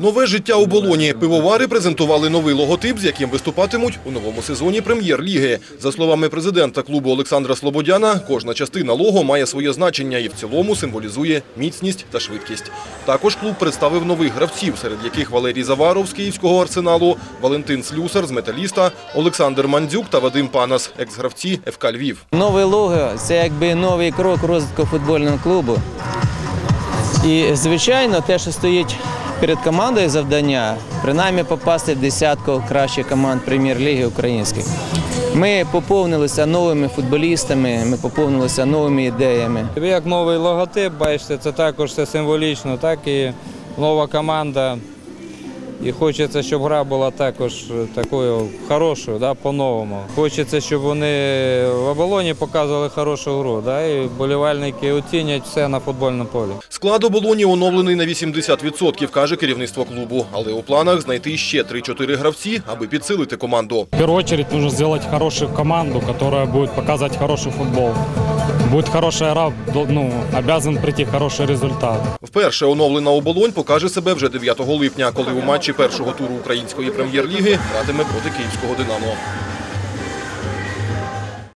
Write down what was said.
Нове життя у Болоні. Пивовари презентували новий логотип, з яким виступатимуть у новому сезоні прем'єр-ліги. За словами президента клубу Олександра Слободяна, кожна частина лого має своє значення і в цілому символізує міцність та швидкість. Також клуб представив нових гравців, серед яких Валерій Заваров з київського арсеналу, Валентин Слюсар з металіста, Олександр Мандзюк та Вадим Панас, екс-гравці ФК Львів. Нове лого це якби новий крок розвитку футбольного клубу. І, звичайно, те, що стоїть перед командою завдання, принаймні попасти в десятку кращих команд прем'єр-ліги українських. Ми поповнилися новими футболістами, ми поповнилися новими ідеями. Як новий логотип, бачите, це також все символічно, так і нова команда. І хочеться, щоб гра була також такою хорошою, да, по-новому. Хочеться, щоб вони в оболоні показували хорошу гру, да, і болівальники оцінять все на футбольному полі. Склад оболоні оновлений на 80%, каже керівництво клубу. Але у планах знайти ще 3-4 гравці, аби підсилити команду. В первую очередь нужно сделать хорошую команду, которая будет показывать хороший футбол. Будет хорошая игра, до- ну, обязан прийти хороший результат. Вперше оновлена оболонь покаже себе вже 9 липня, коли у матчі першого туру української прем'єр-ліги гратиме проти київського «Динамо».